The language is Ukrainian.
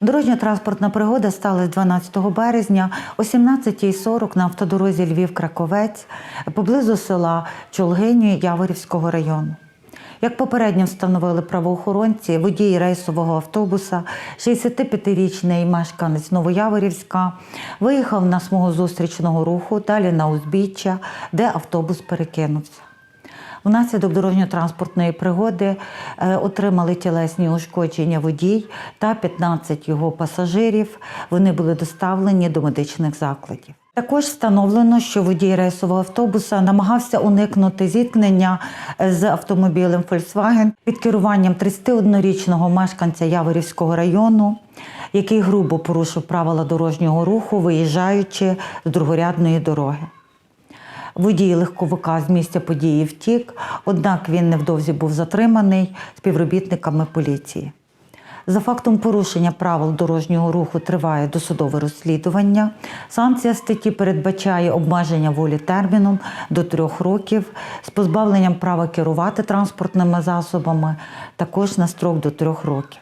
Дорожньо-транспортна пригода сталася 12 березня о 17.40 на автодорозі Львів-Краковець поблизу села Чолгині Яворівського району. Як попередньо встановили правоохоронці, водій рейсового автобуса, 65-річний мешканець Новояворівська, виїхав на смугу зустрічного руху, далі на узбіччя, де автобус перекинувся. Внаслідок дорожньо-транспортної пригоди е, отримали тілесні ушкодження водій та 15 його пасажирів. Вони були доставлені до медичних закладів. Також встановлено, що водій рейсового автобуса намагався уникнути зіткнення з автомобілем Volkswagen під керуванням 31-річного мешканця Яворівського району, який грубо порушив правила дорожнього руху, виїжджаючи з другорядної дороги. Водій легковика з місця події втік, однак він невдовзі був затриманий співробітниками поліції. За фактом порушення правил дорожнього руху триває досудове розслідування. Санкція статті передбачає обмеження волі терміном до трьох років з позбавленням права керувати транспортними засобами також на строк до трьох років.